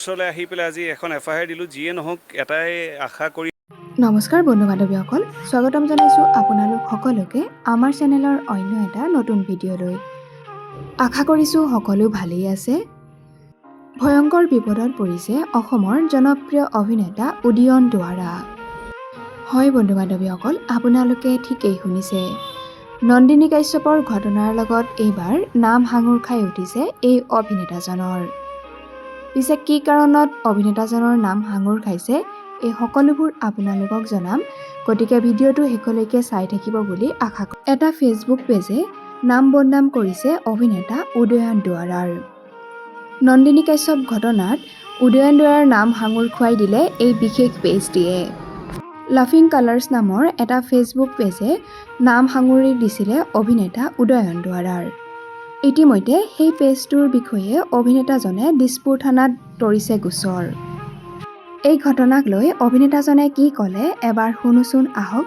ওচৰলৈ আহি পেলাই আজি এখন এফ আই আৰ দিলোঁ যিয়ে নহওক এটাই আশা কৰি নমস্কাৰ বন্ধু বান্ধৱীসকল স্বাগতম জনাইছোঁ আপোনালোক সকলোকে আমাৰ চেনেলৰ অন্য এটা নতুন ভিডিঅ'লৈ। আশা কৰিছোঁ সকলো ভালেই আছে। ভয়ংকৰ বিপদত পৰিছে অসমৰ জনপ্ৰিয় অভিনেতা উদীয়ন দুৱাৰা। হয় বন্ধু বান্ধৱীসকল আপোনালোকে ঠিকেই শুনিছে। নন্দিনী কাশ্যপৰ ঘটনাৰ লগত এইবাৰ নাম সাঙুৰ খাই উঠিছে এই অভিনেতাজনৰ। পিছে কি কাৰণত অভিনেতাজনৰ নাম সাঙুৰ খাইছে এই সকলোবোৰ আপোনালোকক জনাম। গতিকে ভিডিঅ'টো শেষলৈকে চাই থাকিব বুলি আশা কৰোঁ এটা ফেচবুক পেজে নাম বদনাম কৰিছে অভিনেতা উদয়ন দুৱাৰাৰ। নন্দিনী কাশ্যপ ঘটনাত উদয়ন দুৱাৰাৰ নাম সাঙুৰ খুৱাই দিলে এই বিশেষ পেজটিয়ে। লাফিং কালাৰ্ছ নামৰ এটা ফেচবুক পেজে নাম সাঙুৰি দিছিলে অভিনেতা উদয়ন দুৱাৰাৰ। ইতিমধ্যে সেই পেজটোৰ বিষয়ে অভিনেতাজনে দিছপুৰ থানাত তৰিছে গোচৰ। এই ঘটনাক লৈ অভিনেতাজনে কি ক'লে এবাৰ শুনোচোন আহক।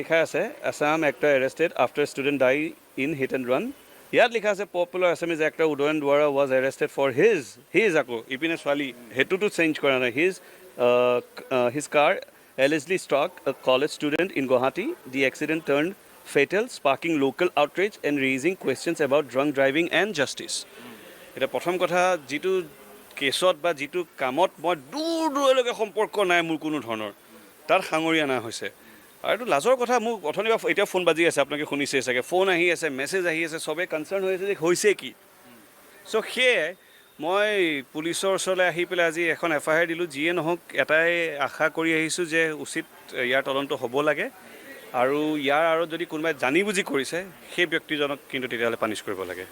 লিখা আছে Assam actor arrested after student die in hit and run ইয়াত লিখা আছে popular Assamese actor Udayan Duwara was arrested for his his আকৌ, ইপিনে ছোৱালী সেইটোতো চেঞ্জ কৰা নাই। His his car allegedly struck college student in Guwahati the accident turn fatal sparking local outreach and raising questions about drunk driving and justice এতিয়া প্ৰথম কথা, যিটো কেছত বা যিটো কামত মই দূৰ দূৰলৈকে সম্পৰ্ক নাই মোৰ কোনো ধৰণৰ তাত সাঙুৰি অনা হৈছে। আৰু এইটো লাজৰ কথা মোক অথনি এতিয়া ফোন বাজি আছে, আপোনালোকে শুনিছে চাগে। ফোন আহি আছে, মেছেজ আহি আছে চবেই কনচাৰ্ণ হৈ আছে যে হৈছে কি। চ' সেয়ে মই পুলিচৰ ওচৰলৈ আহি পেলাই আজি এখন এফ আই আৰ দিলোঁ, যিয়ে নহওক, এটাই আশা কৰি আহিছোঁ যে উচিত ইয়াৰ তদন্ত হ'ব লাগে। আৰু ইয়াৰ আৰু যদি কোনোবাই জানি বুজি কৰিছে সেই ব্যক্তিজনক কিন্তু তেতিয়াহ'লে পানিছ কৰিব লাগে।